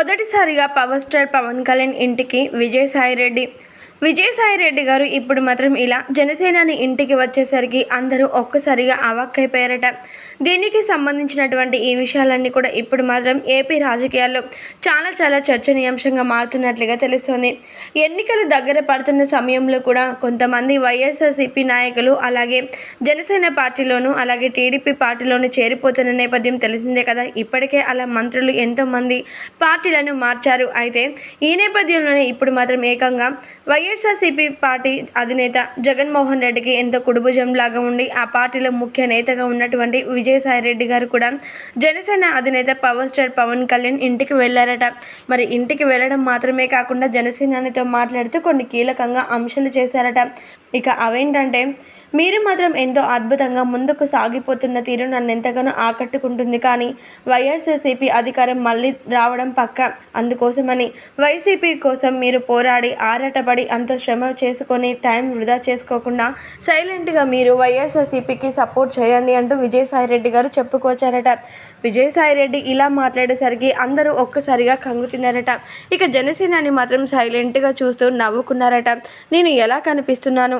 మొదటిసారిగా power star Pawan Kalyan ఇంటికి విజయసాయిరెడ్డి విజయసాయిరెడ్డి గారు ఇప్పుడు మాత్రం ఇలా జనసేనాని ఇంటికి వచ్చేసరికి అందరూ ఒక్కసారిగా అవాక్కైపోయారట. దీనికి సంబంధించినటువంటి ఈ విషయాలన్నీ కూడా ఇప్పుడు మాత్రం ఏపీ రాజకీయాల్లో చాలా చాలా చర్చనీయాంశంగా మారుతున్నట్లుగా తెలుస్తోంది. ఎన్నికలు దగ్గర పడుతున్న సమయంలో కూడా కొంతమంది వైఎస్ఆర్సీపీ నాయకులు అలాగే జనసేన పార్టీలోను అలాగే టీడీపీ పార్టీలోను చేరిపోతున్న నేపథ్యం తెలిసిందే కదా. ఇప్పటికే అలా మంత్రులు ఎంతోమంది పార్టీలను మార్చారు. అయితే ఈ నేపథ్యంలోనే ఇప్పుడు మాత్రం ఏకంగా వైఎస్ వైఎస్ఆర్సీపీ పార్టీ అధినేత జగన్మోహన్ రెడ్డికి ఎంతో కుడుభుజం లాగా ఉండి ఆ పార్టీలో ముఖ్య నేతగా ఉన్నటువంటి విజయసాయి రెడ్డి గారు కూడా జనసేన అధినేత పవర్ స్టార్ పవన్ కళ్యాణ్ ఇంటికి వెళ్ళారట మరి ఇంటికి వెళ్ళడం మాత్రమే కాకుండా జనసేనానితో మాట్లాడుతూ కొన్ని కీలకంగా అంశాలు చేశారట. ఇక అవేంటంటే మీరు మాత్రం ఎంతో అద్భుతంగా ముందుకు సాగిపోతున్న తీరు నన్ను ఎంతగానో ఆకట్టుకుంటుంది. కానీ వైఎస్ఆర్సీపీ అధికారం మళ్ళీ రావడం పక్క. అందుకోసమని వైసీపీ కోసం మీరు పోరాడి ఆరాటపడి అంత శ్రమ చేసుకొని టైం వృధా చేసుకోకుండా సైలెంట్గా మీరు వైఎస్ఆర్సీపీకి సపోర్ట్ చేయండి అంటూ విజయసాయిరెడ్డి గారు చెప్పుకొచ్చారట. విజయసాయిరెడ్డి ఇలా మాట్లాడేసరికి అందరూ ఒక్కసారిగా కంగు తిన్నారట. ఇక జనసేనాని మాత్రం సైలెంట్గా చూస్తూ నవ్వుకున్నారట. నేను ఎలా కనిపిస్తున్నాను?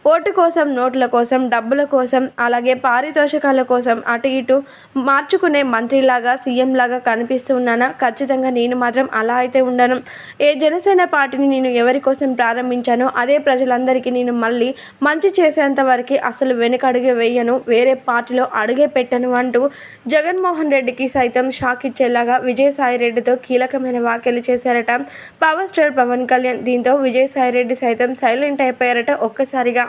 ఓటు కోసం నోట్ల కోసం డబ్బుల కోసం అలాగే పారితోషికాల కోసం అటు ఇటు మార్చుకునే మంత్రిలాగా సీఎం లాగా కనిపిస్తూ ఉన్నానా ఖచ్చితంగా నేను మాత్రం అలా అయితే ఉండను. ఏ జనసేన పార్టీని నేను ఎవరి కోసం ప్రారంభించానో అదే ప్రజలందరికీ నేను మళ్ళీ మంచి చేసేంత వరకు అసలు వెనకడుగే వేయను. వేరే పార్టీలో అడుగే పెట్టను అంటూ జగన్మోహన్ రెడ్డికి సైతం షాక్ ఇచ్చేలాగా విజయసాయి రెడ్డితో కీలకమైన వ్యాఖ్యలు చేశారట. పవర్ స్టార్ పవన్ కళ్యాణ్ దీంతో విజయసాయి రెడ్డి సైతం సైలెంట్ అయిపోయారట ఒక్కసారిగా.